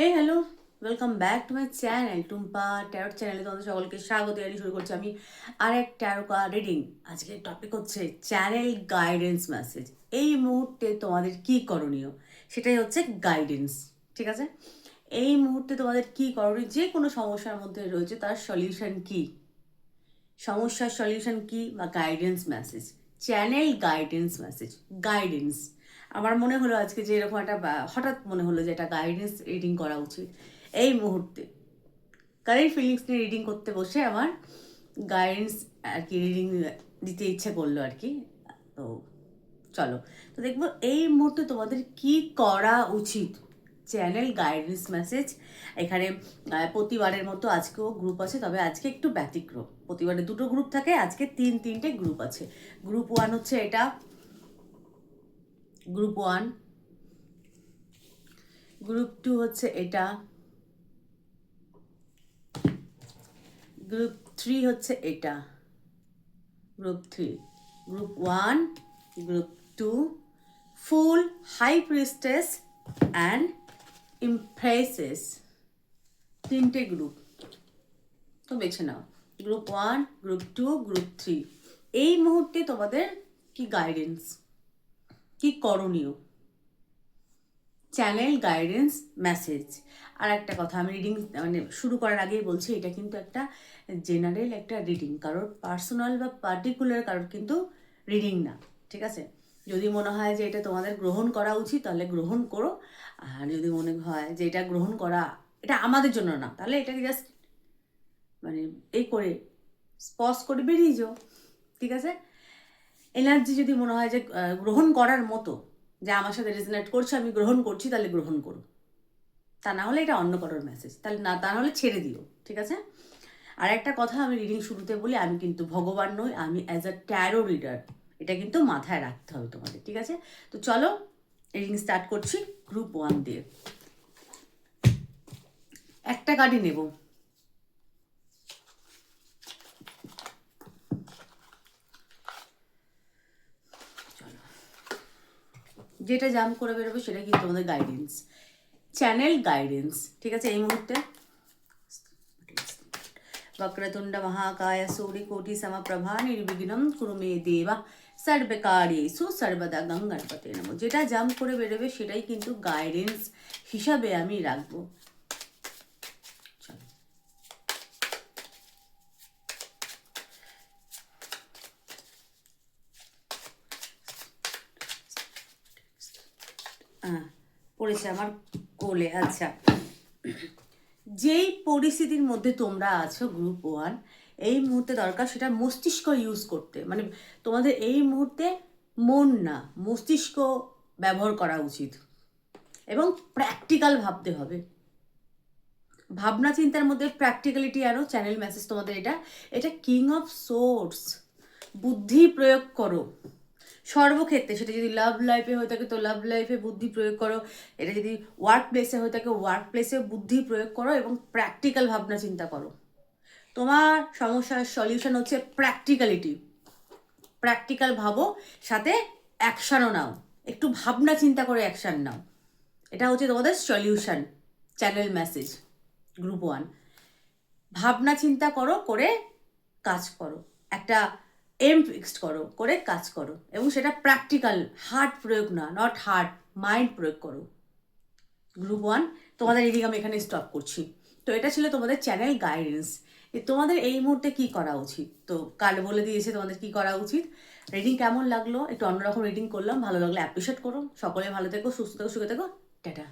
Hey hello welcome back to my channel Tumpa tarot চ্যানেলে তোমাদের সকলকে স্বাগত জানিয়ে শুরু করছি আমি আর এক ট্যারো কার্ড রিডিং আজকের টপিক হচ্ছে চ্যানেল গাইডেন্স মেসেজ এই মুহূর্তে তোমাদের কি করণীয়? সেটাই হচ্ছে গাইডেন্স ঠিক আছে? এই মুহূর্তে তোমাদের কি করণীয়? যে কোনো সমস্যার মধ্যে রয়েছে, তার সলিউশন কি? সমস্যার সলিউশন কি? বা guidance message channel guidance message guidance আমার মনে হলো আজকে যে এরকম একটা হঠাৎ মনে হলো যে এটা গাইডেন্স রিডিং করা উচিত। এই মুহূর্তে। কারেন্ট ফিলিংস নিয়ে রিডিং করতে বসে আমার গাইডেন্স আর কি রিডিং দিতে ইচ্ছে করল আর কি। তো চলো। তো দেখব এই মুহূর্তে তোমাদের কি করা উচিত? চ্যানেল গাইডেন্স মেসেজ এখানে প্রতিবারের মতো আজকেও গ্রুপ আছে, তবে আজকে একটু ব্যতিক্রম। প্রতিবারে দুটো গ্রুপ থাকে, আজকে তিন তিনটে গ্রুপ আছে। গ্রুপ ওয়ান হচ্ছে এটা গ্রুপ ওয়ান গ্রুপ টু হচ্ছে এটা। গ্রুপ থ্রি হচ্ছে এটা। Group three group one group two fool high priestess and empresses তিনটে গ্রুপ তো বেছে নাও। Group one group two group three এই মুহূর্তে তোমাদের কি গাইডেন্স কি করণীয়? চ্যানেল গাইডেন্স মেসেজ আর একটা কথা, আমি রিডিং মানে শুরু করার আগেই বলছি, এটা কিন্তু একটা জেনারেল একটা রিডিং কারোর পার্সোনাল বা পার্টিকুলার কারোর কিন্তু রিডিং না, ঠিক আছে? যদি মনে হয় যে এটা তোমাদের গ্রহণ করা উচিত, তাহলে গ্রহণ করো। আর যদি মনে হয় যে এটা গ্রহণ করা, এটা আমাদের জন্য না, তাহলে এটাকে জাস্ট মানে এই করে স্পস করে বেরিয়ে যাও, ঠিক আছে? এনার্জি যদি মনে হয় যে গ্রহণ করার মতো, যে আমার সাথে রেজনেট করছে, আমি গ্রহণ করছি, তাহলে গ্রহণ করো। তা না হলে এটা অন্য কারোর মেসেজ তাহলে না, তা হলে ছেড়ে দিও, ঠিক আছে? আর একটা কথা আমি রিডিং শুরুতে বলি, আমি কিন্তু ভগবান নই, আমি অ্যাজ আ ট্যারো রিডার এটা কিন্তু মাথায় রাখতে হবে তোমাদের, ঠিক আছে? তো চলো রিডিং স্টার্ট করছি গ্রুপ ওয়ান দিয়ে। একটা গাড়ি নেব। যেটা জাম্প করে বেরোবে সেটা কিন্তু আমাদের গাইডেন্স চ্যানেল গাইডেন্স ঠিক আছে? এই মুহূর্তে వక్రతుండ మహాకాయ సూర్యకోటి సమప్రభా নির্বিঘ্নম কুরুমে দেবা। সর্বকার্যেষু সর্বদা গঙ্গণপতে নমো। যেটা জাম্প করে বেরোবে সেটাই কিন্তু গাইডেন্স হিসাবে আমি রাখব। পড়েছে আমার কোলে আচ্ছা। যেই পরিস্থিতির মধ্যে তোমরা আছো গ্রুপ ওয়ান এই মুহূর্তে দরকার সেটা মস্তিষ্ক ইউজ করতে। মানে তোমাদের এই মুহূর্তে মন না, মস্তিষ্ক ব্যবহার করা উচিত। এবং প্র্যাকটিক্যাল ভাবতে হবে। ভাবনা চিন্তার মধ্যে প্র্যাকটিক্যালিটি আরও চ্যানেল মেসেজ তোমাদের এটা এটা কিং অফ সোর্স বুদ্ধি প্রয়োগ করো। সর্বক্ষেত্রে সেটা যদি লাভ লাইফে হয়ে থাকে, তো লাভ লাইফে বুদ্ধি প্রয়োগ করো। এটা যদি ওয়ার্ক প্লেসে হয়ে থাকে ওয়ার্ক প্লেসে বুদ্ধি প্রয়োগ করো এবং প্র্যাকটিক্যাল ভাবনা চিন্তা করো। তোমার সমস্যার সলিউশন হচ্ছে প্র্যাকটিক্যালিটি প্র্যাকটিক্যাল ভাবো, সাথে অ্যাকশানও নাও। একটু ভাবনা চিন্তা করে অ্যাকশান নাও। এটা হচ্ছে তোমাদের solution channel message group one ভাবনা চিন্তা করো, করে কাজ করো। একটা এম ফিক্সড করো, করে কাজ করো এবং সেটা প্র্যাকটিক্যাল হার্ট প্রয়োগ না নট হার্ট মাইন্ড প্রয়োগ করো। গ্রুপ ওয়ান তোমাদের এদিকে আমি এখানে স্টপ করছি। তো এটা ছিল তোমাদের চ্যানেল গাইডেন্স তোমাদের এই মুহূর্তে কি করা উচিত? তো কার্ড বলে দিয়েছে তোমাদের কি করা উচিত। রিডিং কেমন লাগল? একটু অন্যরকম রিডিং করলাম। ভালো লাগলে অ্যাপ্রিসিয়েট করো। সকলে ভালো থেকো, সুস্থ থেকো, সুখে থেকো। টাটা।